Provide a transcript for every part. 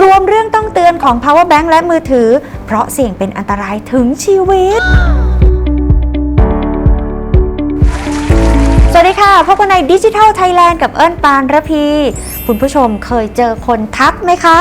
รวมเรื่องต้องเตือนของ power bank และมือถือ เพราะเสี่ยงเป็นอันตรายถึงชีวิต สวัสดีค่ะ พบกันในดิจิทัลไทยแลนด์กับเอิญปานระพี คุณผู้ชมเคยเจอคนทักไหมคะ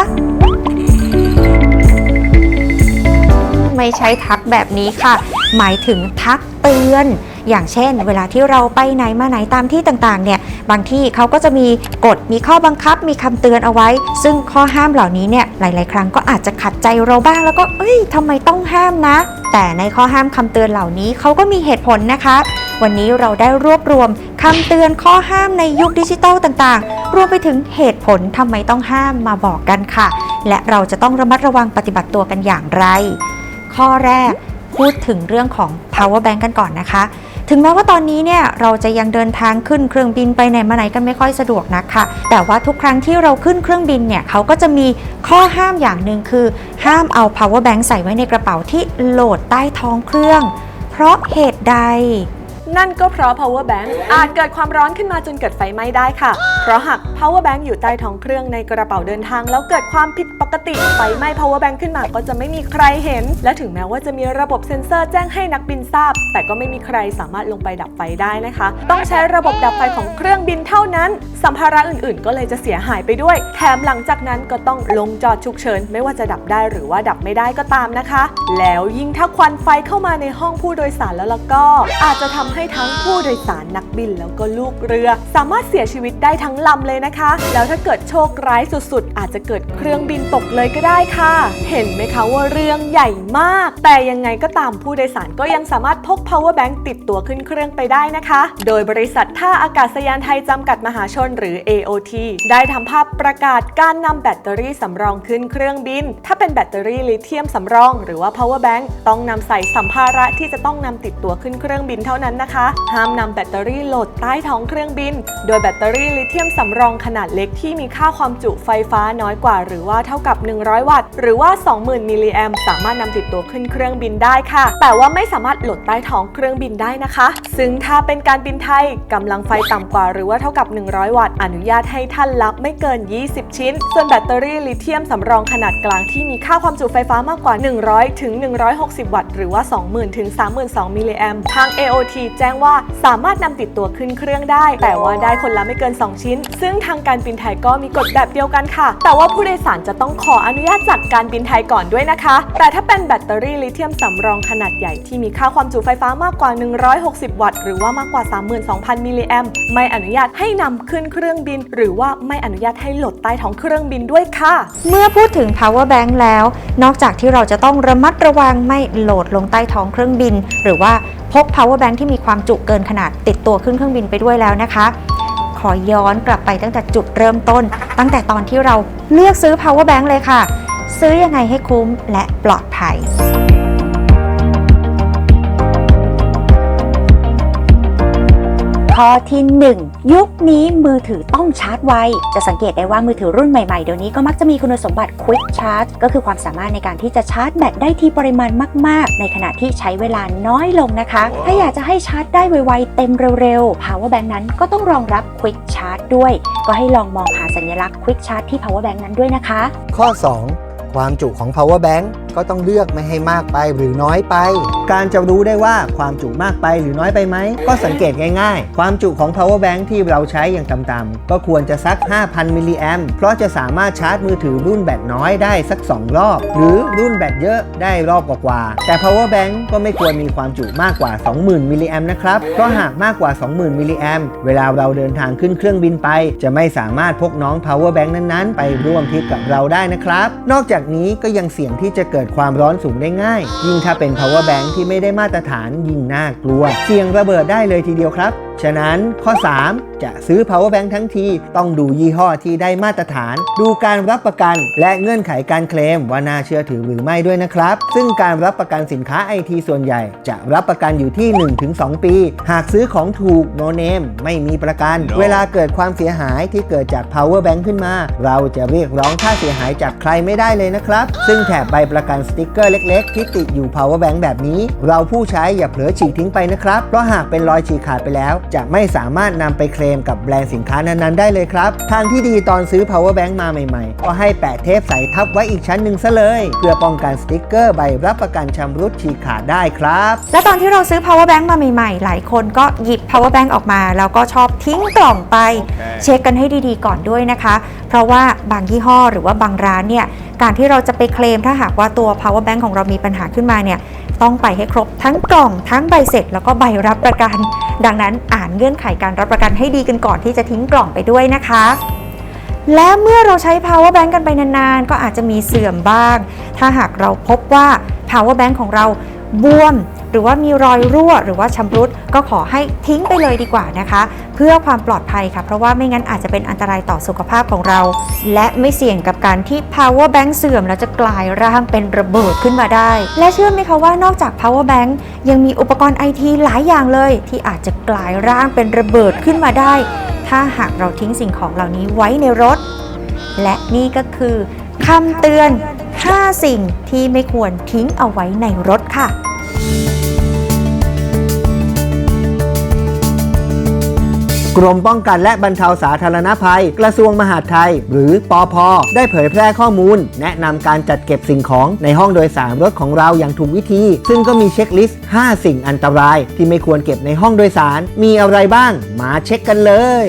ไม่ใช่ทักแบบนี้ค่ะ หมายถึงทักเตือน อย่างเช่น เวลาที่เราไปไหนมาไหนตามที่ต่างๆ เนี่ย บางที่เขาก็จะมีกฎ มีข้อบังคับ มีคำเตือนเอาไว้ ซึ่งข้อห้ามเหล่านี้เนี่ย หลาย ๆ ครั้งก็อาจจะขัดใจเราบ้าง แล้วก็ เอ้ยทำไมต้องห้ามนะ แต่ในข้อห้ามคำเตือนเหล่านี้เขาก็มีเหตุผลนะคะ วันนี้เราได้รวบรวมคำเตือนข้อห้ามในยุคดิจิทัลต่างๆ รวมไปถึงเหตุผลทำไมต้องห้ามมาบอกกันค่ะ และเราจะต้องระมัดระวังปฏิบัติตัวกันอย่างไร ข้อแรกพูดถึงเรื่องของ power bank กันก่อนนะคะ ถึงแม้ว่าตอนนี้เนี่ยเราจะยังเดินทางขึ้นเครื่องบินไปไหนมาไหนกันไม่ค่อยสะดวกนะคะ แต่ว่าทุกครั้งที่เราขึ้นเครื่องบินเนี่ยเขาก็จะมีข้อห้ามอย่างหนึ่งคือ ห้ามเอา power bank ใส่ไว้ในกระเป๋าที่โหลดใต้ท้องเครื่อง เพราะเหตุใด นั่นก็เพราะ power bank อาจเกิดความร้อนขึ้นมาจนเกิดไฟไหม้ได้ค่ะ เพราะหาก power bank อยู่ใต้ท้องเครื่องในกระเป๋าเดินทาง แล้วเกิดความผิดปกติไฟไหม้ power bank ขึ้นมาก็จะไม่มีใครเห็น และถึงแม้ว่าจะมีระบบเซ็นเซอร์แจ้งให้นักบินทราบ แต่ก็ไม่มีใครสามารถลงไปดับไฟได้นะคะ ต้องใช้ระบบดับไฟของเครื่องบินเท่านั้น สัมภาระอื่นๆ ก็เลยจะเสียหายไปด้วย แถมหลังจากนั้นก็ต้องลงจอดฉุกเฉิน ไม่ว่าจะดับได้หรือว่าดับไม่ได้ก็ตามนะคะ แล้วยิ่งถ้าควันไฟเข้ามาในห้องผู้โดยสารแล้วแล้วก็อาจจะทำให้ทั้งผู้โดยสารนักบินแล้วก็ลูกเรือ สามารถเสียชีวิตได้ทั้งลำเลยนะคะ แล้วถ้าเกิดโชคร้ายสุดๆ อาจจะเกิดเครื่องบินตกเลยก็ได้ค่ะ เห็นไหมคะว่าเรื่องใหญ่มาก แต่ยังไงก็ตามผู้โดยสารก็ยังสามารถพก power bank ติดตัวขึ้นเครื่องไปได้นะคะ โดยบริษัทท่าอากาศยานไทยจำกัดมหาชนหรือ AOT ได้ทำภาพประกาศการนำแบตเตอรี่สำรองขึ้นเครื่องบิน ถ้าเป็นแบตเตอรี่ลิเธียมสำรอง หรือว่า power bank ต้องนำใส่สัมภาระที่จะต้องนำติดตัวขึ้นเครื่องบินเท่านั้นนะคะห้ามนำแบตเตอรี่โหลดใต้ท้องเครื่องบิน โดยแบตเตอรี่ลิเธียมสำรองขนาดเล็กที่มีค่าความจุไฟฟ้าน้อยกว่า หรือว่าเท่ากับ 100 วัตต์ หรือว่า 20,000 มิลลิแอมสามารถนำติดตัวขึ้นเครื่องบินได้ค่ะ แต่ว่าไม่สามารถโหลดใต้ท้องเครื่องบินได้นะคะ ซึ่งถ้าเป็นการบินไทยกำลังไฟต่ำกว่าหรือว่าเท่ากับ 100 วัตต์ อนุญาตให้ท่านรับไม่เกิน 20 ชิ้น ส่วนแบตเตอรี่ลิเธียมสำรองขนาดกลางที่มีค่าความจุไฟฟ้ามากกว่า 100 ถึง 160 วัตต์ หรือว่า 20,000 ถึง 32,000 มิลลิแอมทาง AOT แจ้งว่าสามารถนำติดตัวขึ้นเครื่องได้ แต่ว่าได้คนละไม่เกิน 2 ชิ้น ซึ่งทางการบินไทยก็มีกฎแบบเดียวกันค่ะ แต่ว่าผู้โดยสารจะต้องขออนุญาตจากการบินไทยก่อนด้วยนะคะ แต่ถ้าเป็นแบตเตอรี่ลิเธียมสำรองขนาดใหญ่ที่มีค่าความจุไฟฟ้ามากกว่า 160 วัตต์ หรือว่ามากกว่า 32,000 มิลลิแอมไม่อนุญาตให้นำขึ้นเครื่องบิน หรือว่าไม่อนุญาตให้โหลดใต้ท้องเครื่องบินด้วยค่ะ เมื่อพูดถึง power bank แล้ว นอกจากที่เราจะต้องระมัดระวังไม่โหลดลงใต้ท้องเครื่องบิน หรือว่าพก power bank ที่มีความจุเกินขนาดติดตัวขึ้นเครื่องบินไปด้วยแล้วนะคะ ขอย้อนกลับไปตั้งแต่จุดเริ่มต้น ตั้งแต่ตอนที่เราเลือกซื้อ power bank เลยค่ะ ซื้อยังไงให้คุ้มและปลอดภัย ข้อที่ 1 ยุคนี้มือถือต้องชาร์จไว จะสังเกตได้ว่ามือถือรุ่นใหม่ๆ เดี๋ยวนี้ก็มักจะมีคุณสมบัติ Quick Charge ก็คือความสามารถในการที่จะชาร์จแบตได้ที่ปริมาณมาก ๆ ในขณะที่ใช้เวลาน้อยลงนะคะ ถ้าอยากจะให้ชาร์จได้ไวๆ เต็มเร็วๆ Power Bank นั้นก็ต้องรองรับ Quick Charge ด้วย ก็ให้ลองมองหาสัญลักษณ์ Quick Charge ที่ Power Bank นั้นด้วยนะคะ ข้อ 2 ความจุของ power bank ก็ต้องเลือกไม่ให้มากไปหรือน้อยไป การจะรู้ได้ว่าความจุมากไปหรือน้อยไปไหม ก็สังเกตง่ายๆ ความจุของ power bank ที่เราใช้อย่างต่ำๆก็ควรจะสัก 5,000 มิลลิแอมเพราะจะสามารถชาร์จมือถือรุ่นแบตน้อยได้สัก 2 รอบ หรือรุ่นแบตเยอะได้รอบกว่าๆแต่ power bank ก็ไม่ควรมีความจุมากกว่า 20,000 มิลลิแอมนะครับเพราะหากมากกว่า 20,000 มิลลิแอมเวลาเราเดินทางขึ้นเครื่องบินไป จะไม่สามารถพกน้อง power bank นั้นๆ ไปร่วมทริปกับเราได้นะครับ นอกจากนี้ก็ยังเสี่ยงที่จะเกิดความร้อนสูงได้ง่าย ยิ่งถ้าเป็น power bank ที่ไม่ได้มาตรฐานยิ่งน่ากลัว เสี่ยงระเบิดได้เลยทีเดียวครับ ฉะนั้นข้อ 3 จะซื้อ power bank ทั้งที ต้องดูยี่ห้อที่ได้มาตรฐาน ดูการรับประกัน และเงื่อนไขการเคลมว่าน่าเชื่อถือหรือไม่ด้วยนะครับ ซึ่งการรับประกันสินค้าไอทีส่วนใหญ่ จะรับประกันอยู่ที่ 1-2 ปี หากซื้อของถูก no name ไม่มีประกันเวลาเกิดความเสียหายที่เกิดจาก power bank ขึ้นมา เราจะเรียกร้องค่าเสียหายจากใครไม่ได้เลยนะครับ ซึ่งแถบใบประกันสติกเกอร์เล็ก ๆ ที่ติดอยู่ power bank แบบนี้ เราผู้ใช้อย่าเผลอฉีกทิ้งไปนะครับ เพราะหากเป็นรอยฉีกขาดไปแล้วจะไม่สามารถนำไปเคลมกับแบรนด์สินค้านั้นๆได้เลยครับ ทางที่ดีตอนซื้อ power bank มาใหม่ๆ ก็ให้แปะเทปใส่ทับไว้อีกชั้นหนึ่งซะเลย เพื่อป้องกันสติกเกอร์ใบรับประกันชำรุดฉีกขาดได้ครับ และตอนที่เราซื้อ power bank มาใหม่ๆ หลายคนก็หยิบ power bank ออกมา แล้วก็ชอบทิ้งกล่องไป เช็คกันให้ดีๆ ก่อนด้วยนะคะ เพราะว่าบางยี่ห้อหรือว่าบางร้านเนี่ยการที่เราจะไปเคลมถ้าหากว่าตัว power bank ของเรามีปัญหาขึ้นมาเนี่ยต้องไปให้ครบทั้งกล่องทั้งใบเสร็จแล้วก็ใบรับประกัน ดังนั้นอ่านเงื่อนไขการรับประกันให้ดีกันก่อนที่จะทิ้งกล่องไปด้วยนะคะ และเมื่อเราใช้ power bank กันไปนานๆ ก็อาจจะมีเสื่อมบ้าง ถ้าหากเราพบว่า power bank ของเราบวม หรือว่ามีรอยรั่ว หรือว่าชำรุดก็ขอให้ทิ้งไปเลยดีกว่านะคะ เพื่อความปลอดภัยค่ะ เพราะว่าไม่งั้นอาจจะเป็นอันตรายต่อสุขภาพของเรา และไม่เสี่ยงกับการที่ power bank เสื่อม แล้วจะกลายร่างเป็นระเบิดขึ้นมาได้ และเชื่อไหมคะว่านอกจาก power bank ยังมีอุปกรณ์ไอทีหลายอย่างเลย ที่อาจจะกลายร่างเป็นระเบิดขึ้นมาได้ ถ้าหากเราทิ้งสิ่งของเหล่านี้ไว้ในรถ และนี่ก็คือคำเตือน 5 สิ่งที่ไม่ควรทิ้งเอาไว้ในรถค่ะ กรมป้องกันและบรรเทาสาธารณภัย กระทรวงมหาดไทย หรือปอพได้เผยแพร่ข้อมูล แนะนำการจัดเก็บสิ่งของในห้องโดยสารรถของเราอย่างถูกวิธี ซึ่งก็มีเช็คลิสต์ 5 สิ่งอันตราย ที่ไม่ควรเก็บในห้องโดยสาร มีอะไรบ้าง มาเช็คกันเลย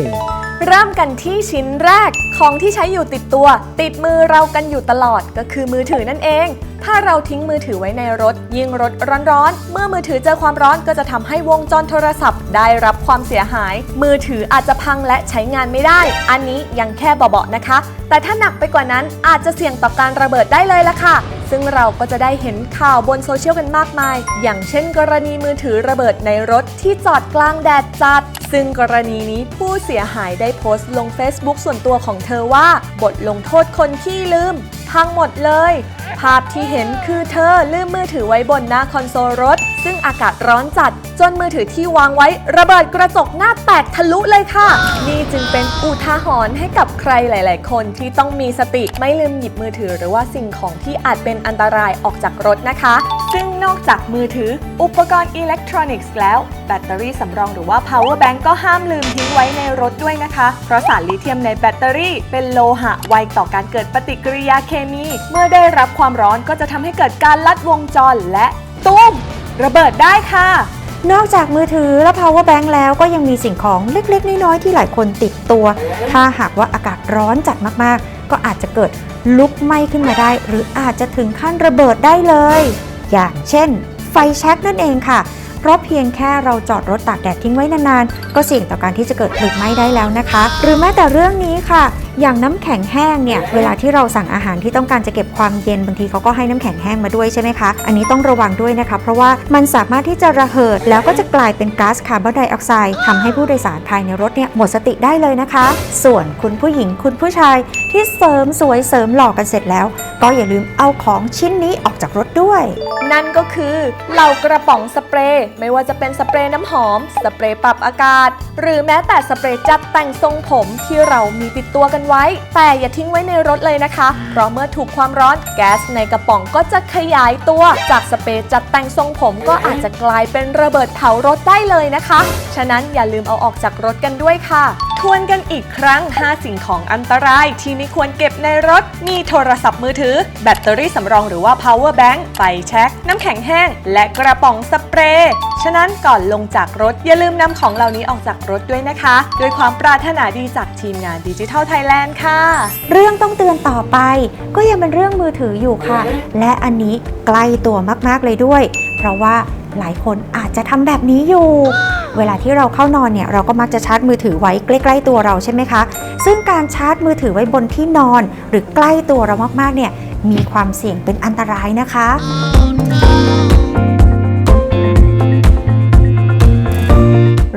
เริ่มกันที่ชิ้นแรก ของที่ใช้อยู่ติดตัว ติดมือเรากันอยู่ตลอดก็คือมือถือนั่นเอง ถ้าเราทิ้งมือถือไว้ในรถ ยิ่งรถร้อนๆ เมื่อมือถือเจอความร้อนก็จะทำให้วงจรโทรศัพท์ ได้รับความเสียหาย มือถืออาจจะพังและใช้งานไม่ได้ อันนี้ยังแค่เบาๆนะคะ แต่ถ้าหนักไปกว่านั้นอาจจะเสี่ยงต่อการระเบิดได้เลยล่ะค่ะซึ่งเราก็จะได้เห็นข่าวบนโซเชียลกันมากมาย อย่างเช่นกรณีมือถือระเบิดในรถที่จอดกลางแดดจัด ซึ่งกรณีนี้ผู้เสียหายได้โพสต์ลง Facebook ส่วนตัวของเธอว่าบทลงโทษคนขี้ลืมพังหมดเลย ภาพที่เห็นคือเธอลืมมือถือไว้บนหน้าคอนโซลรถ ซึ่งอากาศร้อนจัดจนมือถือที่วางไว้ ระเบิดกระจกหน้าแตกทะลุเลยค่ะ นี่จึงเป็นอุทาหรณ์ให้กับใครหลาย ๆ คนที่ต้องมีสติไม่ลืมหยิบมือถือ หรือว่าสิ่งของที่อาจเป็นอันตรายออกจากรถนะคะ ซึ่งนอกจากมือถือ อุปกรณ์อิเล็กทรอนิกส์แล้วแบตเตอรี่สำรองหรือว่า power bank ก็ห้ามลืมทิ้งไว้ในรถด้วยนะคะ เพราะสารลิเธียมในแบตเตอรี่ เป็นโลหะไวต่อการเกิดปฏิกิริยาเคมี เมื่อได้รับความร้อนก็จะทำให้เกิดการลัดวงจรและตุ้ม ระเบิดได้ค่ะ นอกจากมือถือและ power bank แล้วก็ยังมีสิ่งของเล็กๆ น้อยๆ ที่หลายคนติดตัว ถ้าหากว่าอากาศร้อนจัดมากๆ ก็อาจจะเกิดลุกไหม้ขึ้นมาได้ หรืออาจจะถึงขั้นระเบิดได้เลย อย่างเช่น ไฟแช็กนั่นเองค่ะ เพราะเพียงแค่เราจอดรถตากแดดทิ้งไว้นานๆ ก็เสี่ยงต่อการที่จะเกิดเพลิงไหม้ได้แล้วนะคะ หรือแม้แต่เรื่องนี้ค่ะ อย่างน้ำแข็งแห้งเนี่ยเวลาที่เราสั่งอาหารที่ต้องการจะเก็บความเย็นบางทีเขาก็ให้น้ำแข็งแห้งมาด้วยใช่ไหมคะอันนี้ต้องระวังด้วยนะคะเพราะว่ามันสามารถที่จะระเหิด แล้วก็จะกลายเป็นก๊าซคาร์บอนไดออกไซด์ทำให้ผู้โดยสารภายในรถเนี่ยหมดสติได้เลยนะคะ ส่วนคุณผู้หญิงคุณผู้ชายที่เสริมสวยเสริมหล่อกันเสร็จแล้ว ก็อย่าลืมเอาของชิ้นนี้ออกจากรถด้วย นั่นก็คือเหล่ากระป๋องสเปรย์ไม่ว่าจะเป็นสเปรย์น้ำหอม สเปรย์ปรับอากาศ หรือแม้แต่สเปรย์จัดแต่งทรงผมที่เรามีติดตัวกันไว้ แต่อย่าทิ้งไว้ในรถเลยนะคะ เพราะเมื่อถูกความร้อนแก๊สในกระป๋องก็จะขยายตัว จากสเปรย์จัดแต่งทรงผมก็อาจจะกลายเป็นระเบิดเผารถได้เลยนะคะ ฉะนั้นอย่าลืมเอาออกจากรถกันด้วยค่ะ ทวนกันอีกครั้ง 5 สิ่งของอันตรายที่ไม่ควรเก็บในรถ มีโทรศัพท์มือถือ แบตเตอรี่สำรองหรือว่า power bank ไฟแช็กน้ำแข็งแห้ง และกระป๋องสเปรย์ ฉะนั้นก่อนลงจากรถอย่าลืมนำของเหล่านี้ออกจากรถด้วยนะคะ ด้วยความปรารถนาดีจากทีมงานดิจิทัลไทยแลนด์ค่ะ เรื่องต้องเตือนต่อไป ก็ยังเป็นเรื่องมือถืออยู่ค่ะ และอันนี้ใกล้ตัวมากๆเลยด้วย เพราะว่าหลายคนอาจจะทำแบบนี้อยู่ เวลาที่เราเข้านอนเนี่ยเราก็มักจะชาร์จมือถือไว้ใกล้ ๆ ตัวเราใช่ไหมคะ ซึ่งการชาร์จมือถือไว้บนที่นอน หรือใกล้ตัวเรามากๆเนี่ยมีความเสี่ยงเป็นอันตรายนะคะ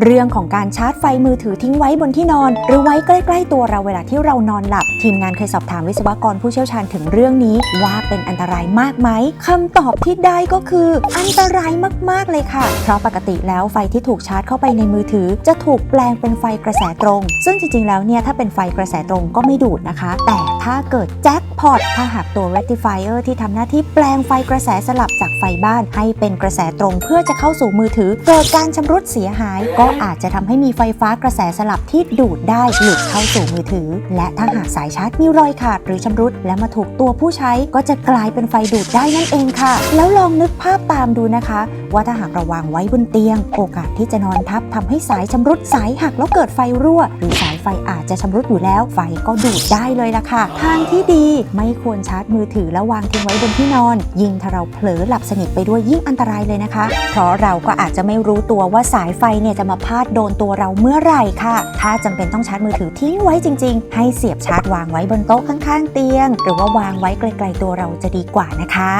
เรื่องของการชาร์จไฟมือถือทิ้งไว้บนที่นอน หรือไว้ใกล้ ๆ ตัวเราเวลาที่เรานอนหลับ ทีมงานเคยสอบถามวิศวกรผู้เชี่ยวชาญถึงเรื่องนี้ ว่าเป็นอันตรายมากไหมคำตอบที่ได้ก็คือ อันตรายมากๆเลยค่ะ เพราะปกติแล้วไฟที่ถูกชาร์จเข้าไปในมือถือ จะถูกแปลงเป็นไฟกระแสตรง ซึ่งจริง ๆ แล้วเนี่ยถ้าเป็นไฟกระแสตรงก็ไม่ดูดนะคะ แต่ถ้าเกิดแจ็คพอตถ้าหากตัว rectifier ที่ทำหน้าที่แปลงไฟกระแสสลับจากไฟบ้าน ให้เป็นกระแสตรงเพื่อจะเข้าสู่มือถือ เกิดการชำรุดเสียหายก็อาจจะทำให้มีไฟฟ้ากระแสสลับที่ดูดได้หลุดเข้าสู่มือถือ และถ้าหากสายชาร์จมีรอยขาดหรือชำรุด และมาถูกตัวผู้ใช้ก็จะกลายเป็นไฟดูดได้นั่นเองค่ะ แล้วลองนึกภาพตามดูนะคะ ว่าถ้าหากเราวางไว้บนเตียง โอกาสที่จะนอนทับทำให้สายชำรุดสายหักแล้วเกิดไฟรั่ว หรือสายไฟอาจจะชำรุดอยู่แล้ว ไฟก็ดูดได้เลยล่ะค่ะ ทางที่ดีไม่ควรชาร์จมือถือแล้ววางทิ้งไว้บนที่นอน ยิ่งถ้าเราเผลอหลับสนิทไปด้วยยิ่งอันตรายเลยนะคะ เพราะเราก็อาจจะไม่รู้ตัวว่าสายไฟเนี่ยจะมาพาดโดนตัวเราเมื่อไหร่ค่ะ ถ้าจำเป็นต้องชาร์จมือถือทิ้งไว้จริง ๆ ให้เสียบชาร์จวางไว้บนโต๊ะข้างๆ เตียง หรือว่าวางไว้ไกลๆตัวเราจะดีกว่านะคะ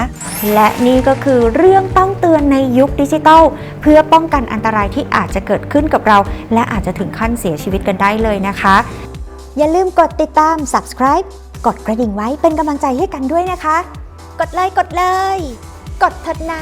และนี่ก็คือเรื่องต้องเตือนในยุคดิจิทัลเพื่อป้องกันอันตรายที่อาจจะเกิดขึ้นกับเรา และอาจจะถึงขั้นเสียชีวิตกันได้เลยนะคะ อย่าลืมกดติดตาม subscribe กดกระดิ่งไว้เป็นกำลังใจให้กันด้วยนะคะ กดเลยกดเลย กดเถิดนะ